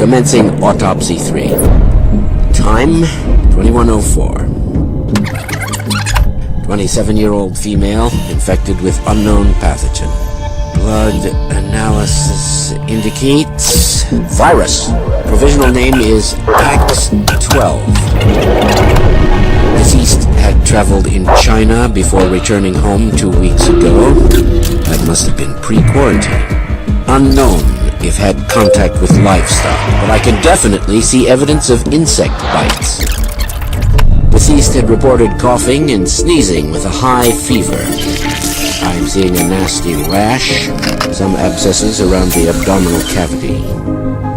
Commencing autopsy 3. Time 2104. 27 year old female infected with unknown pathogen. Blood analysis indicates virus. Provisional name is ACT-12. Deceased had traveled in China before returning home two weeks ago. That must have been pre-quarantine. Unknown if had contact with livestock, but I can definitely see evidence of insect bites. Deceased had reported coughing and sneezing with a high fever. I'm seeing a nasty rash, some abscesses around the abdominal cavity.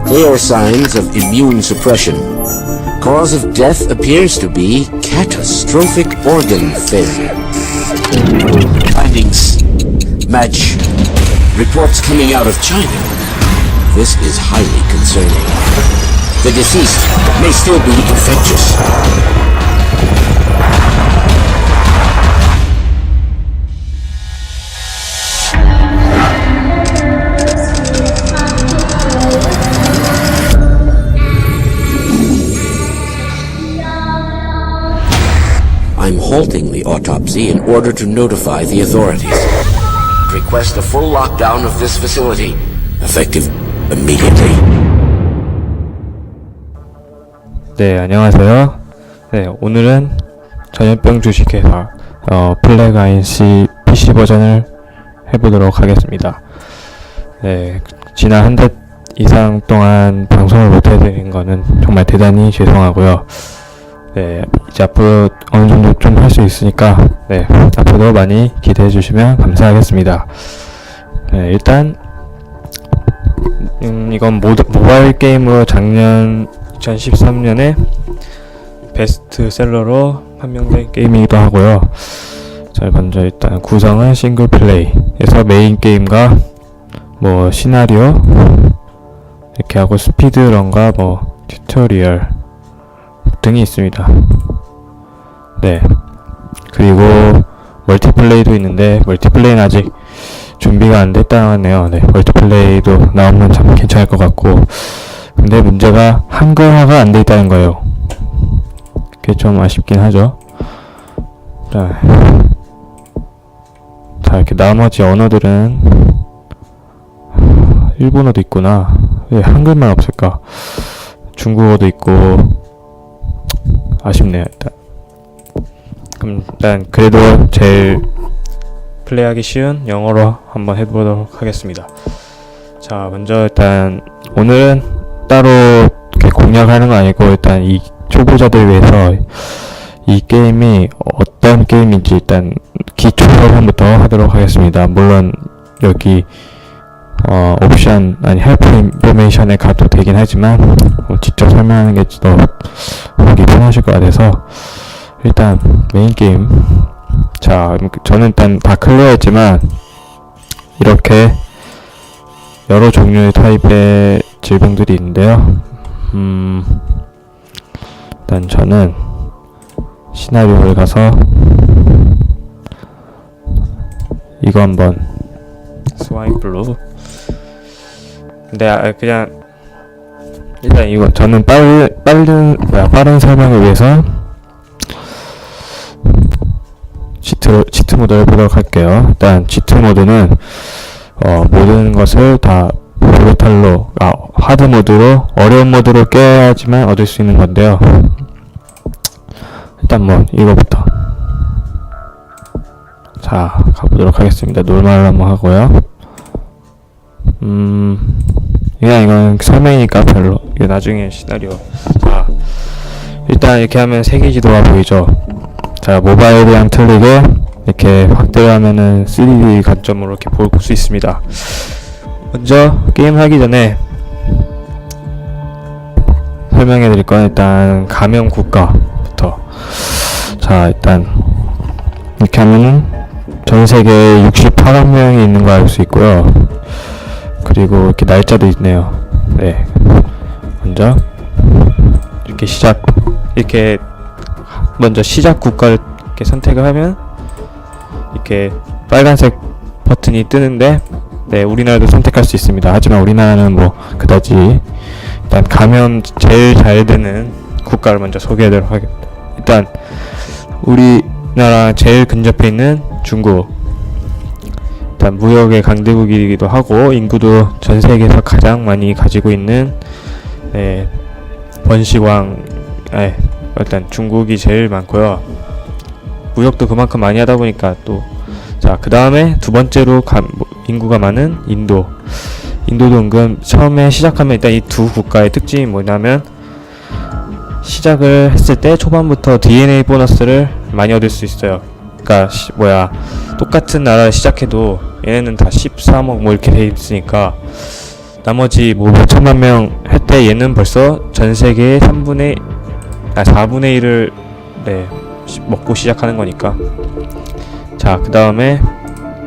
Clear signs of immune suppression. Cause of death appears to be catastrophic organ failure. Findings match reports coming out of China. This is highly concerning. The deceased may still be infectious. I'm halting the autopsy in order to notify the authorities. Request a full lockdown of this facility, effective immediately. 네, 안녕하세요. 네, 오늘은 전염병 주식회사 어, 플래그아인시 PC 버전을 해보도록 하겠습니다. 네, 지난 한 달 이상 동안 방송을 못해드린 거는 정말 대단히 죄송하고요. 네, 이제 앞으로 어느 정도 좀 할 수 있으니까 네, 앞으로도 많이 기대해 주시면 감사하겠습니다. 네, 일단 음, 이건 모드, 모바일 게임으로 작년 2013년에 베스트셀러로 판명된 게임이기도 하고요. 자, 먼저 일단 구성은 싱글 플레이에서 메인 게임과 뭐 시나리오 이렇게 하고 스피드런과 뭐 튜토리얼 등이 있습니다. 네. 그리고 멀티플레이도 있는데 멀티플레이는 아직 준비가 안 됐다네요. 네. 멀티플레이도 나오면 참 괜찮을 것 같고 근데 문제가 한글화가 안 돼 있다는 거예요. 그게 좀 아쉽긴 하죠. 자, 자 이렇게 나머지 언어들은 일본어도 있구나. 왜 한글만 없을까? 중국어도 있고 아쉽네요. 일단 그럼 일단 그래도 제일 플레이하기 쉬운 영어로 한번 해보도록 하겠습니다. 자 먼저 일단 오늘은 따로 공략하는 건 아니고 일단 이 초보자들 위해서 이 게임이 어떤 게임인지 일단 기초 설명부터 하도록 하겠습니다. 물론 여기 어, 옵션 아니 헬프 인포메이션에 가도 되긴 하지만 어, 직접 설명하는 게 더 보기 편하실 것 같아서 일단 메인 게임 자 저는 일단 다 클리어했지만 이렇게 여러 종류의 타입의 질병들이 있는데요. 음, 일단 저는 시나리오를 가서 이거 한번 스와인 블루. 근데 아, 그냥 일단 이거 저는 빠른 빠른 뭐야 빠른 설명을 위해서 치트 치트 모드를 해보도록 할게요. 일단 치트 모드는 어, 모든 것을 다 브루탈로 아 하드 모드로 어려운 모드로 깨야지만 얻을 수 있는 건데요. 일단 뭐 이거부터 자 가보도록 하겠습니다. 놀말을 한번 하고요. 음 그냥 이건 설명이니까 별로 이거 나중에 시나리오 자 일단 이렇게 하면 세계 지도가 보이죠. 자 모바일이랑 틀리게 이렇게 확대하면은 3D 관점으로 이렇게 볼 수 있습니다. 먼저 게임 하기 전에 설명해 드릴 건 일단 가명 국가부터. 자 일단 이렇게 하면은 전 세계에 68억 명이 있는 거 알 수 있고요. 그리고 이렇게 날짜도 있네요. 네. 먼저 이렇게 시작. 이렇게 먼저 시작 국가를 이렇게 선택을 하면 이렇게 빨간색 버튼이 뜨는데 네 우리나라도 선택할 수 있습니다 하지만 우리나라는 뭐 그다지 일단 감염 제일 잘 되는 국가를 먼저 소개하도록 하겠습니다. 일단 우리나라 제일 근접해 있는 중국. 일단 무역의 강대국이기도 하고 인구도 전 세계에서 가장 많이 가지고 있는 네, 번시광. 네, 일단 중국이 제일 많고요. 무역도 그만큼 많이 하다 보니까 또 자, 그 다음에 두 번째로 가, 뭐, 인구가 많은 인도. 인도도 은근 처음에 시작하면 일단 이 두 국가의 특징이 뭐냐면 시작을 했을 때 초반부터 DNA 보너스를 많이 얻을 수 있어요. 시, 뭐야 똑같은 나라 시작해도 얘네는 다 13억 뭐 이렇게 돼 있으니까 나머지 뭐 몇천만 명 할 때 얘는 벌써 전 세계의 3분의 아 4분의 1을 네 시- 먹고 시작하는 거니까 자 그 다음에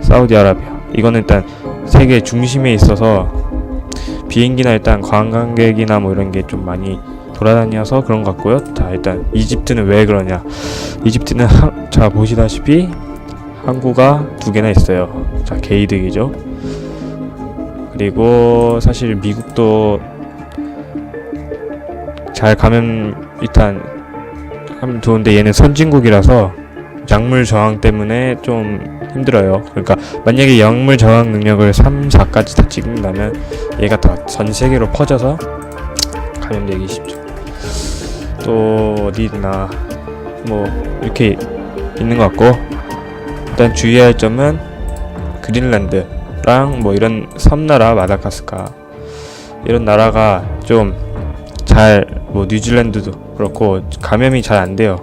사우디아라비아 이거는 일단 세계 중심에 있어서 비행기나 일단 관광객이나 뭐 이런 게 좀 많이 돌아다녀서 그런 것 같고요. 자 일단 이집트는 왜 그러냐? 이집트는 한, 자 보시다시피 항구가 두 개나 있어요. 자 개이득이죠. 그리고 사실 미국도 잘 가면 일단 하면 좋은데 얘는 선진국이라서 약물 저항 때문에 좀 힘들어요. 그러니까 만약에 약물 저항 능력을 3, 4까지 다 찍는다면 얘가 다 전 세계로 퍼져서 감염되기 쉽죠. 또 어디 있나 뭐 이렇게 있는 것 같고 일단 주의해야 할 점은 그린란드랑 뭐 이런 섬나라 마다가스카 이런 나라가 좀 잘 뭐 뉴질랜드도 그렇고 감염이 잘 안 돼요.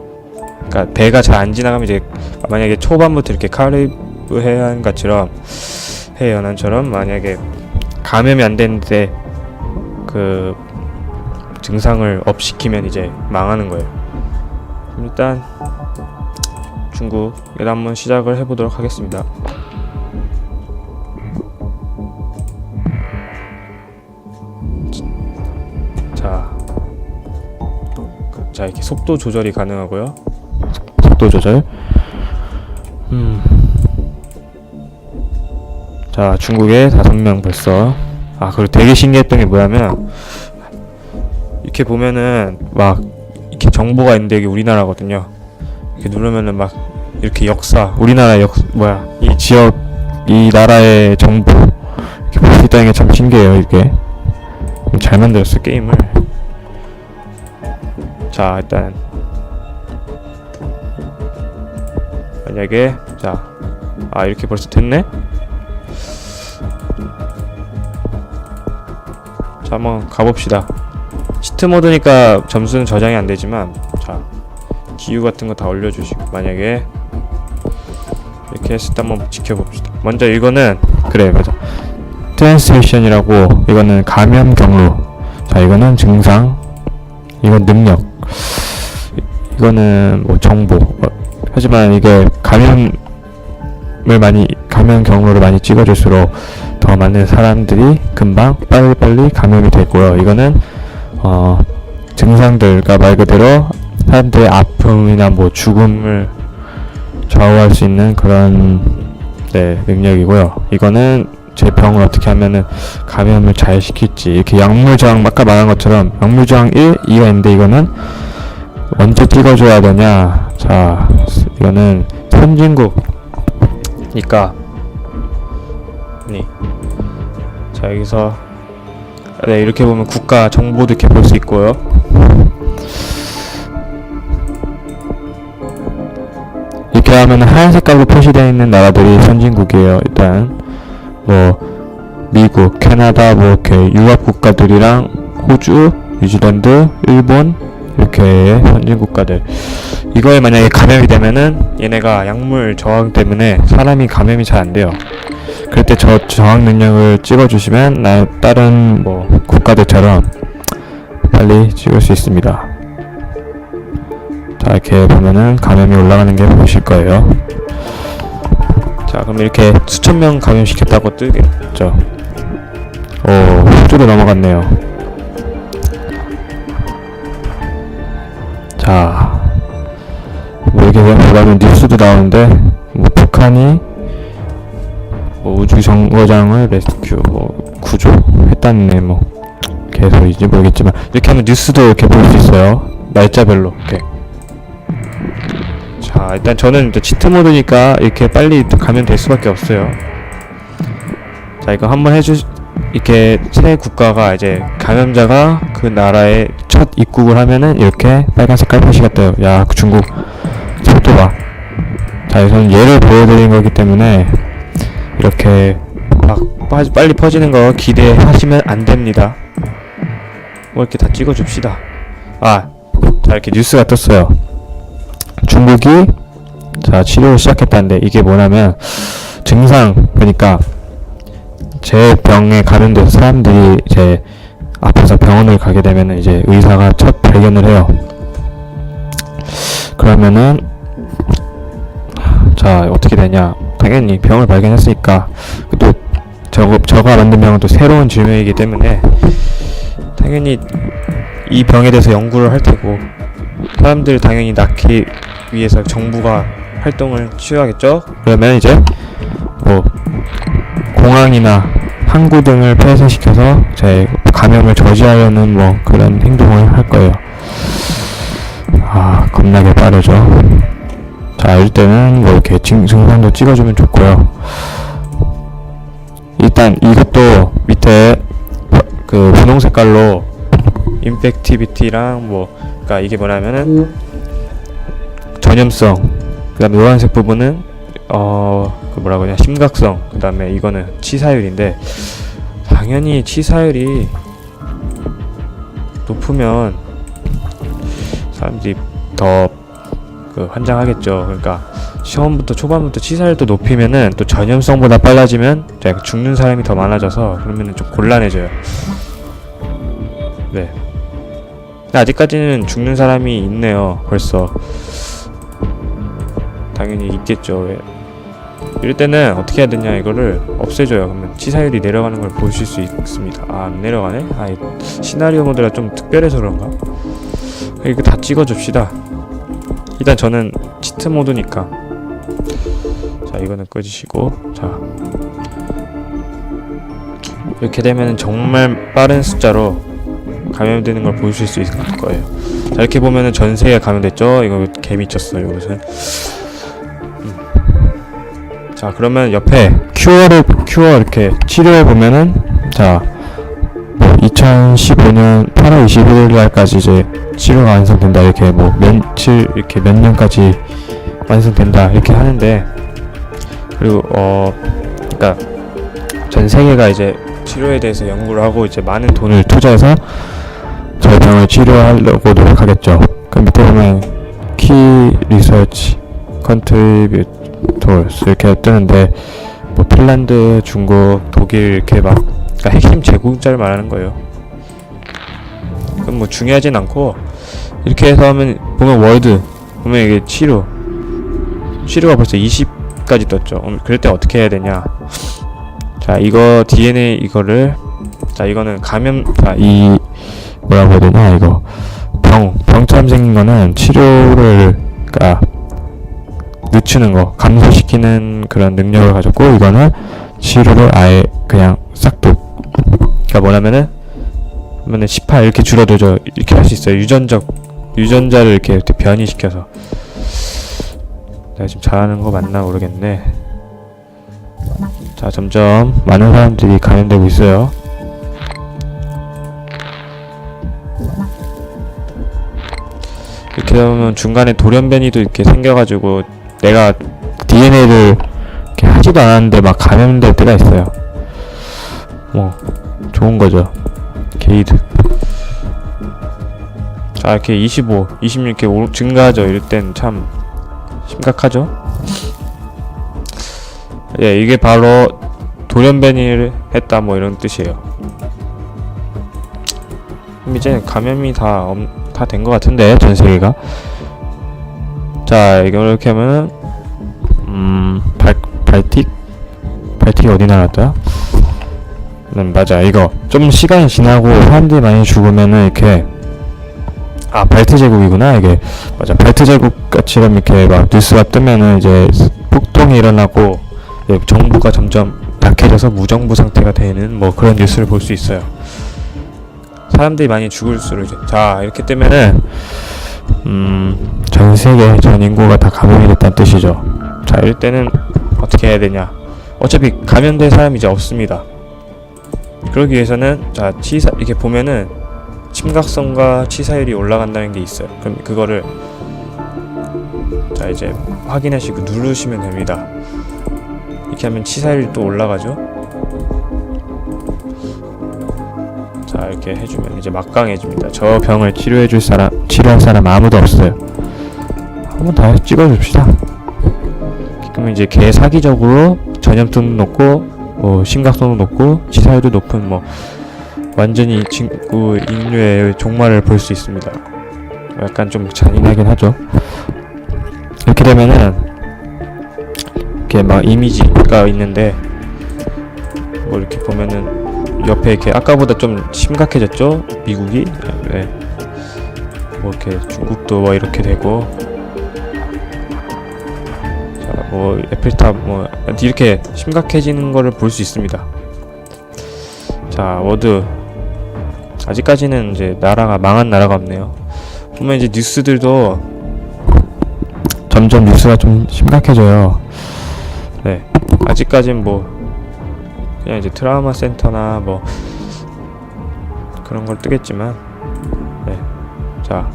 그러니까 배가 잘 안 지나가면 이제 만약에 초반부터 이렇게 카리브 해안가처럼 해연안처럼 만약에 감염이 안 되는데 그 증상을 업시키면 이제 망하는 거예요. 일단 중국 일 한번 시작을 해보도록 하겠습니다. 자 이렇게 속도 조절이 가능하고요. 속도 조절. 음. 자 중국에 다섯 명 벌써. 아 그리고 되게 신기했던 게 뭐냐면 이렇게 보면은 막 이렇게 정보가 있는데 이게 우리나라거든요. 이렇게 누르면은 막 이렇게 역사, 우리나라 역 뭐야 이 지역 이 나라의 정보 이렇게 볼 수 있다는 게 참 신기해요 이게. 잘 만들었어 게임을. 자 일단. 만약에 자. 아 이렇게 벌써 됐네. 자 한번 가봅시다. 시트 모드니까 점수는 저장이 안 되지만 자. 기후 같은 거 다 올려주시고 만약에. 이렇게 했을 때 한번 지켜봅시다. 먼저 이거는 그래 맞아. 트랜스미션이라고 이거는 감염 경로. 자 이거는 증상. 이건 능력 이- 이거는 뭐 정보 어, 하지만 이게 감염을 많이 감염 경로를 많이 찍어줄수록 더 많은 사람들이 금방 빨리빨리 감염이 되고요. 이거는 어, 증상들 과 말 그대로 사람들의 아픔이나 뭐 죽음을 좌우할 수 있는 그런 네, 능력이고요. 이거는 제 병을 어떻게 하면은 감염을 잘 시킬지 이렇게 약물 저항 아까 말한 것처럼 약물 저항 1, 2가 있는데 이거는 언제 찍어줘야 되냐? 자 이거는 선진국이니까 네. 자 여기서 네 이렇게 보면 국가 정보도 이렇게 볼 수 있고요. 이렇게 하면 하얀 색깔로 표시되어 있는 나라들이 선진국이에요 일단. 뭐 미국, 캐나다 뭐 이렇게 유럽 국가들이랑 호주, 뉴질랜드, 일본 이렇게 선진 국가들 이거에 만약에 감염이 되면은 얘네가 약물 저항 때문에 사람이 감염이 잘 안 돼요. 그럴 때 저 저항 능력을 찍어주시면 나 다른 뭐 국가들처럼 빨리 찍을 수 있습니다. 자 이렇게 보면은 감염이 올라가는 게 보이실 거예요. 자 그럼 이렇게 수천 명 감염시켰다고 뜨겠죠. 오 호주도 넘어갔네요. 자, 뭐 이게 보면 뉴스도 나오는데 뭐 북한이 뭐 우주 정거장을 레스큐 뭐 구조했다는 뭐. 이렇게 개소리인지 모르겠지만 이렇게 하면 뉴스도 이렇게 볼 수 있어요. 날짜별로 이렇게. 자 일단 저는 이제 치트 모드니까 이렇게 빨리 가면 될 수밖에 없어요. 자 이거 한번 해주 이렇게 새 국가가 이제 감염자가 그 나라에 첫 입국을 하면은 이렇게 빨간 색깔 표시가 떠요 야그 중국 속도 봐자 저는 예를 보여드린 거기 때문에 이렇게 막 빠- 빨리 퍼지는 거 기대하시면 안 됩니다. 뭐 이렇게 다 찍어줍시다. 아, 자 이렇게 뉴스가 떴어요. 중국이 자 치료를 시작했다는데 이게 뭐냐면 증상 그러니까 제 병에 감염돼서 사람들이 이제 아파서 병원을 가게 되면은 이제 의사가 첫 발견을 해요. 그러면은 자 어떻게 되냐? 당연히 병을 발견했으니까 또 저거 저가 만든 병은 또 새로운 질병이기 때문에 당연히 이 병에 대해서 연구를 할 테고 사람들 당연히 낳기 위해서 정부가 활동을 취하겠죠. 그러면 이제 뭐 공항이나 항구 등을 폐쇄시켜서 제 감염을 저지하려는 뭐 그런 행동을 할 거예요. 아 겁나게 빠르죠. 자 이럴 때는 뭐 이렇게 증, 증상도 찍어주면 좋고요. 일단 이것도 밑에 버- 그 분홍 색깔로 임팩티비티랑 뭐 그러니까 이게 뭐냐면은 전염성 그다음에 노란색 부분은 어 그 뭐라고 하냐 심각성 그 다음에 이거는 치사율인데 당연히 치사율이 높으면 사람들이 더 그 환장하겠죠. 그러니까 처음부터 초반부터 치사율도 높이면은 또 전염성보다 빨라지면 죽는 사람이 더 많아져서 그러면은 좀 곤란해져요. 네. 아직까지는 죽는 사람이 있네요. 벌써. 당연히 있겠죠. 왜? 이럴 때는 어떻게 해야 되냐 이거를 없애줘요. 그러면 치사율이 내려가는 걸 보실 수 있습니다. 아, 안 내려가네? 아, 이 시나리오 모드가 좀 특별해서 그런가? 이거 다 찍어줍시다. 일단 저는 치트 모드니까 자 이거는 꺼주시고 자 이렇게 되면 정말 빠른 숫자로 감염되는 걸 보실 수 있을 거예요 자 이렇게 보면은 전 세계가 감염됐죠 이거 개 미쳤어요 이것은 음. 자 그러면 옆에 큐어를 큐어 이렇게 치료해 보면은 자 2015년 8월 21일 날까지 이제 치료가 완성된다 이렇게 뭐 며칠 이렇게 몇 년까지 완성된다 이렇게 하는데 그리고 어 그러니까 전 세계가 이제 치료에 대해서 연구를 하고 이제 많은 돈을 투자해서 저희 병을 치료하려고 노력하겠죠. 그 밑에 보면 키 리서치 컨트리뷰 터스 이렇게 뜨는데 뭐 핀란드, 중국, 독일 이렇게 막 그러니까 핵심 제공자를 말하는 거예요. 그럼 뭐 중요하진 않고 이렇게 해서 하면 보면 월드 보면 이게 치료 치료가 벌써 20까지 떴죠. 음, 그럴 때 어떻게 해야 되냐? 자 이거 DNA 이거를 자 이거는 감염 자이 뭐라고 해야 되냐 이거 병 병처럼 생긴 거는 치료를 그러니까 늦추는 거 감소시키는 그런 능력을 가졌고 이거는 치료를 아예 그냥 싹둑 그러니까 뭐냐면은 그러면은 18 이렇게 줄어들죠. 이렇게 할 수 있어요. 유전적 유전자를 이렇게 변이시켜서. 내가 지금 잘하는 거 맞나 모르겠네. 자 점점 많은 사람들이 감염되고 있어요. 이렇게 되면 중간에 돌연변이도 이렇게 생겨가지고 내가 DNA를 이렇게 하지도 않았는데 막 감염될 때가 있어요. 뭐 좋은 거죠. 게이드 자 이렇게 25, 26 이렇게 오- 증가하죠. 이럴 땐 참 심각하죠? 예 이게 바로 돌연변이를 했다 뭐 이런 뜻이에요. 그럼 이제 감염이 다 다 된 것 같은데 전 세계가 자 이렇게 하면은 음 발, 발틱? 발틱이 어디 나갔다 음 맞아. 이거 좀 시간이 지나고 사람들이 많이 죽으면은 이렇게 아 발트 제국이구나 이게. 맞아. 발트 제국 같이럼 이렇게 막 뉴스가 뜨면은 이제 폭동이 일어나고 예, 정부가 점점 약해져서 무정부 상태가 되는 뭐 그런 뉴스를 볼 수 있어요. 사람들이 많이 죽을수록 이제 자 이렇게 뜨면은 음, 전 세계 전 인구가 다 감염이 됐다는 뜻이죠. 자 이럴 때는 어떻게 해야 되냐? 어차피 감염된 사람이 이제 없습니다. 그러기 위해서는 자 치사 이렇게 보면은 심각성과 치사율이 올라간다는 게 있어요. 그럼 그거를 자 이제 확인하시고 누르시면 됩니다. 이렇게 하면 치사율이 또 올라가죠. 자 이렇게 해주면 이제 막강해집니다. 저 병을 치료해줄 사람, 치료할 사람 아무도 없어요. 한번 다 찍어줍시다. 그러면 이제 개 사기적으로 전염성도 높고 뭐 심각성도 높고 치사율도 높은 뭐 완전히 친구 인류의 종말을 볼 수 있습니다. 약간 좀 잔인하긴 하죠. 이렇게 되면은 이렇게 막 이미지가 있는데 뭐 이렇게 보면은 옆에 이렇게 아까보다 좀 심각해졌죠? 미국이 네. 뭐 이렇게 중국도 뭐 이렇게 되고 자뭐 에펠탑 뭐 이렇게 심각해지는 거를 볼 수 있습니다. 자 워드 아직까지는 이제 나라가 망한 나라가 없네요. 보면 이제 뉴스들도 점점 뉴스가 좀 심각해져요. 네 아직까진 뭐 그냥 이제 트라우마 센터나 뭐 그런 걸 뜨겠지만 네. 자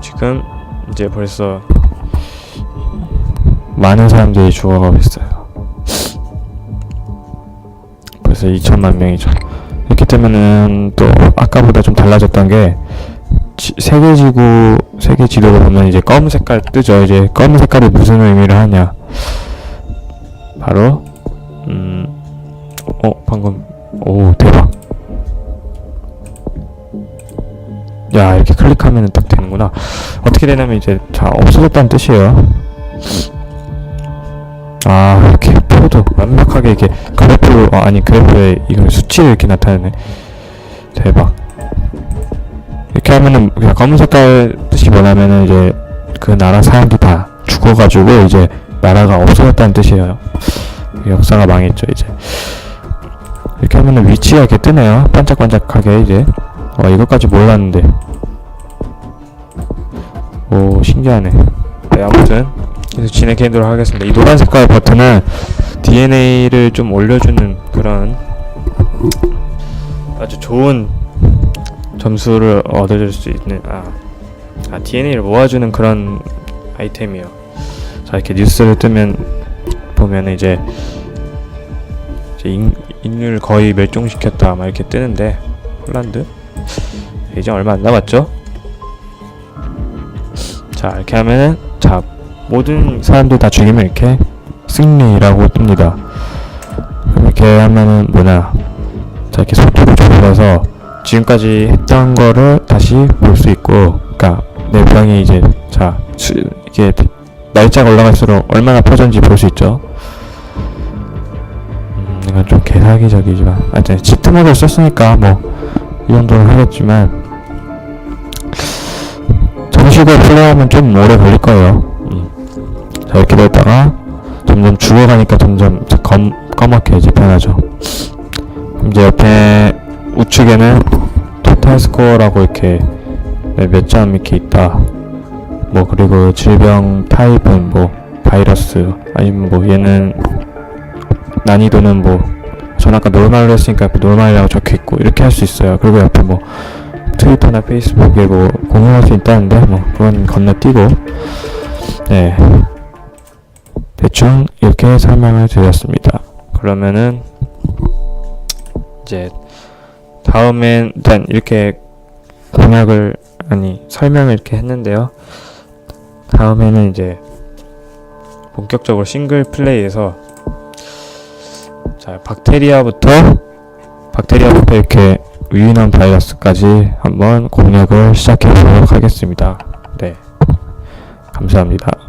지금 이제 벌써 많은 사람들이 죽어가고 있어요. 벌써 2천만 명이죠. 이렇게 되면은 또 아까보다 좀 달라졌던 게 지- 세계 지구 세계 지도를 보면 이제 검은 색깔 뜨죠. 이제 검은 색깔이 무슨 의미를 하냐? 바로 음, 어, 방금, 오, 대박. 야, 이렇게 클릭하면 딱 되는구나. 어떻게 되냐면 이제, 자, 없어졌다는 뜻이에요. 아, 이렇게 표도 완벽하게 이렇게 그래프, 어, 아니, 그래프에 이걸 수치를 이렇게 나타내네. 대박. 이렇게 하면은, 그냥 검은 색깔 뜻이 뭐냐면은 이제, 그 나라 사람들이 다 죽어가지고 이제, 나라가 없어졌다는 뜻이에요. 역사가 망했죠 이제 이렇게 하면은 위치가 이렇게 뜨네요. 반짝반짝하게 이제. 어 이것까지 몰랐는데. 오 신기하네. 네 아무튼 계속 진행해도록 하겠습니다. 이 노란 색깔 버튼은 DNA를 좀 올려주는 그런 아주 좋은 점수를 얻어줄 수 있는 아, 아 DNA를 모아주는 그런 아이템이에요. 자 이렇게 뉴스를 뜨면 보면 이제, 이제 인, 인류를 거의 멸종시켰다 막 이렇게 뜨는데 폴란드 이제 얼마 안 남았죠? 자 이렇게 하면은 자 모든 사람들 다 죽이면 이렇게 승리라고 뜹니다. 이렇게 하면은 뭐냐 자 이렇게 속도를 조절해서 지금까지 했던 거를 다시 볼 수 있고 그러니까 내 병이 이제 자 수, 이게 날짜가 올라갈수록 얼마나 퍼졌는지 볼 수 있죠. 음, 이건 좀 개사기적이지만, 하여튼 치트 모드를 썼으니까 뭐 이 정도는 하겠지만 정식으로 플레이하면 좀 오래 걸릴 거예요. 음. 자 이렇게 됐다가 점점 죽어가니까 점점 검 까맣게 이제 변하죠. 이제 옆에 우측에는 토탈 스코어라고 이렇게 네, 몇점 이렇게 있다. 뭐 그리고 질병 타입은 뭐 바이러스 아니면 뭐 얘는 난이도는 뭐 전 아까 노멀로 했으니까 그 노멀이라고 적혀있고 이렇게 할 수 있어요. 그리고 옆에 뭐 트위터나 페이스북에 뭐 공유할 수 있다는데 뭐 그건 건너뛰고. 네. 대충 이렇게 설명을 드렸습니다. 그러면은 이제 다음엔 일단 이렇게 공약을 아니 설명을 이렇게 했는데요. 다음에는 이제 본격적으로 싱글 플레이에서 자 박테리아부터 박테리아부터 이렇게 유인한 바이러스까지 한번 공략을 시작해 보도록 하겠습니다. 네, 감사합니다.